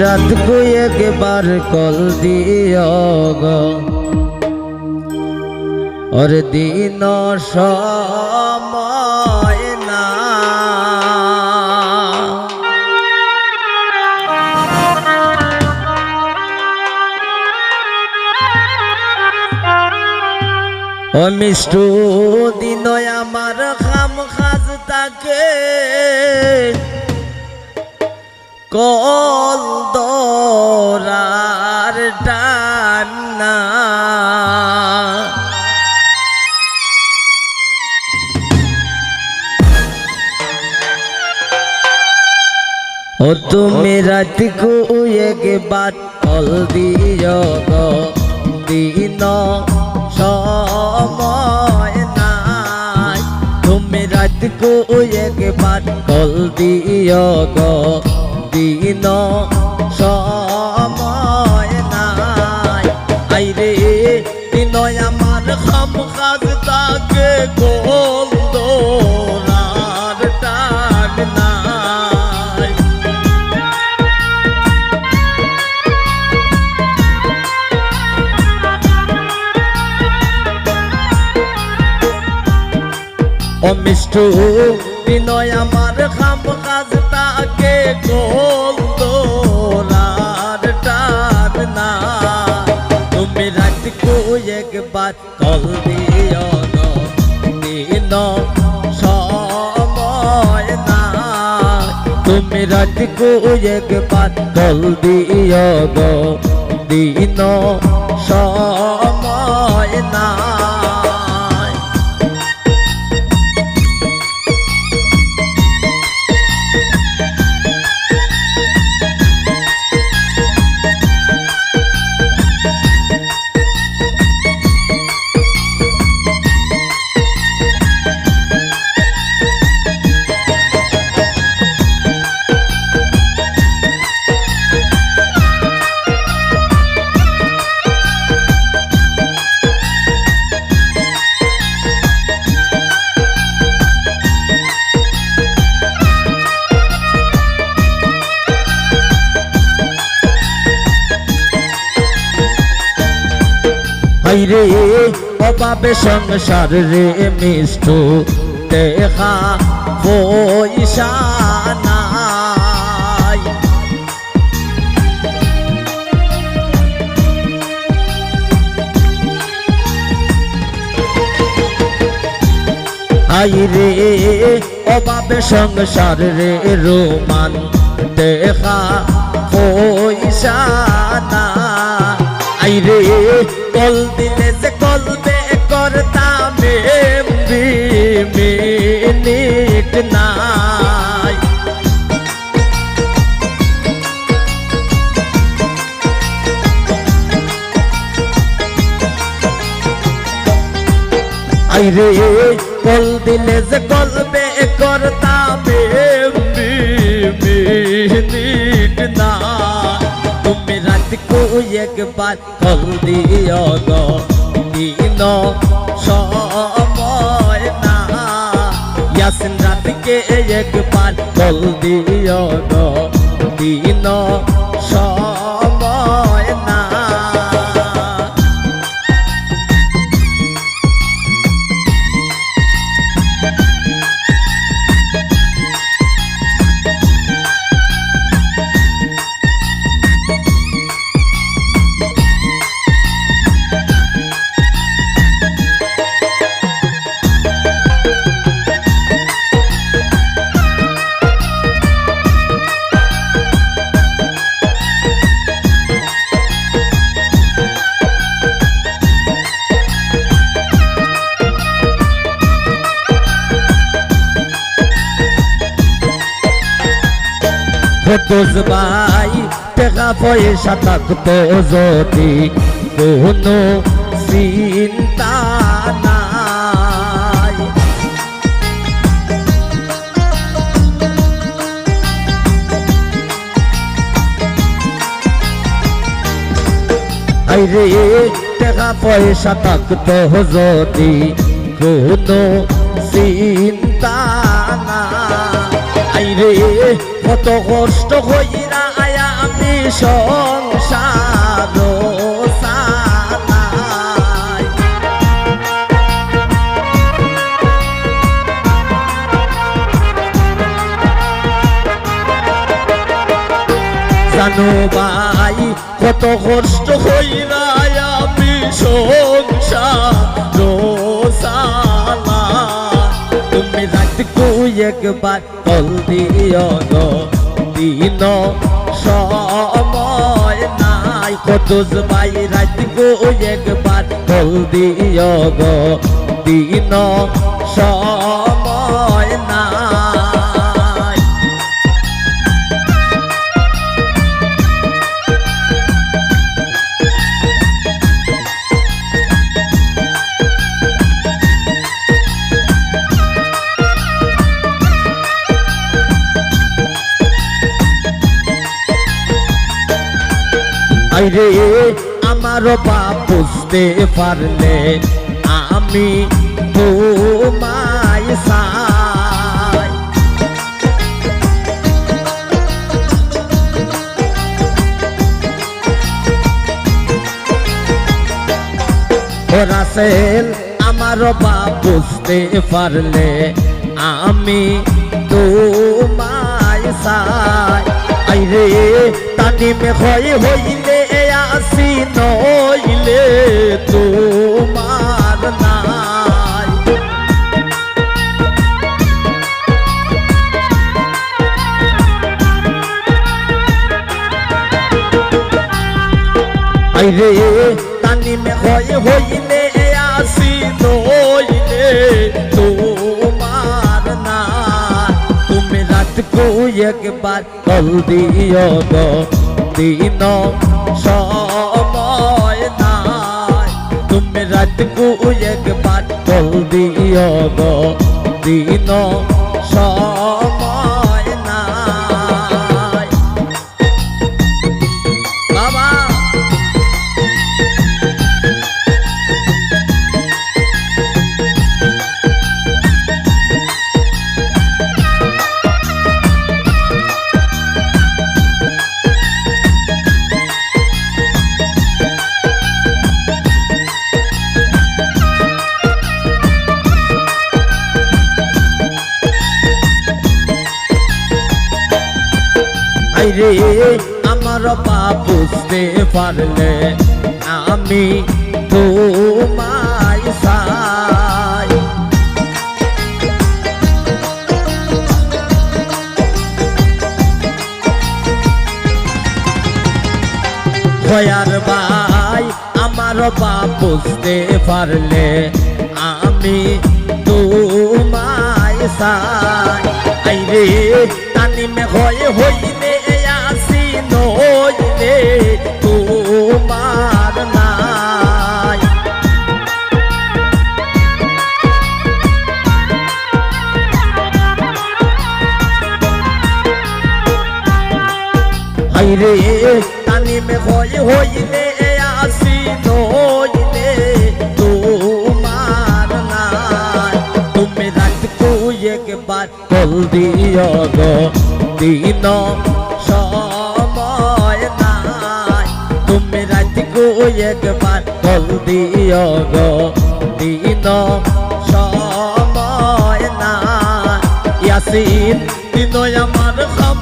রাত কো একবার কল দিও গো। ওর দিন সময় না। ও মিষ্টু দিন আমার খাম খাজ তাকে। কল দরার টানা ও তুমি রাত কো একবার কল দিও গো, দিন সময় নাই। তুমি রাত কো একবার কল দিও গো দিন সময় নাই। আইরে দিন আমার খাম কাজ তাকে গোল নাই। অমিষ্টু বিনয় আমার খাম কাজ তাকে গোল একবার কল দিও দিন সময় না। তুমি রাজকু একবার কল দিও দিন সময় হাইরে, অভাবে সংসার রে মিষ্টু, দেখা পয়সা নাই। অভাবে সংসার রে রোমান, দেখা পয়সা না আইরে কল দিলে যে কলবে করতাম মিনিট নাই। আইরে কল দিলে যে কলবে করতাম একবার কল দিও গো। দিন সময় না। ইয়াসিন রাতকে একবার কল দিও গো। দিন ফটোজ ভাই টাকা পয়সা থাকতো যদি কোনো চিন্তা নাই। আইরে, টাকা পয়সা থাকতো যদি কোনো চিন্তা কত কষ্ট হইরা আয়া আমি সংসার জানো ভাই কত কষ্ট হইরা আমি সংসার তুমি রাত একবার কল দিও দিন সময় নাই কত ভাই রাত একবার কল দিও দিন সময় আরে আমার বাপ বুঝতে পারলে আমি তোমায় সাই রাসেল আমার বাপ বুঝতে পারলে আমি তোমায় সাই আইরে, তানিমে হয় হইলে আসি নইলে তোমার নাই। আইরে, তানিমে হয় হইলে আসি, নইলে তোমার না তুমি রাত কো একবার কল দিও দিন সময় কো একবার গো দিন সময় আইরে, আমার বাপ বুঝতে পারলে আমি তোমায় সাই ভয়ার ভাই, আমার বাপ বুঝতে পারলে আমি তোমায় সাই আইরে, তানিমে হয় হইলে তোমার নাই। আইরে তানিমে হয় হইলে, আসি নইলে, তোমার নাই। তুমি কু একবার কল দিন সময় একবার কল দিও গো দিন সময় না ইয়াসিন দিন আমার খাম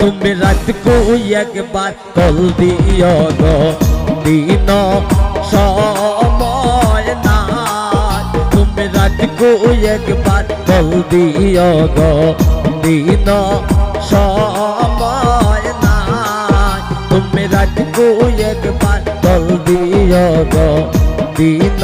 তুমি রাত কো একবার কল দিও গো দিন সময় না তুমি রাত কো একবার কল দিও গো দিন সময় না তুমি রাত কো একবার কল দিও গো দিন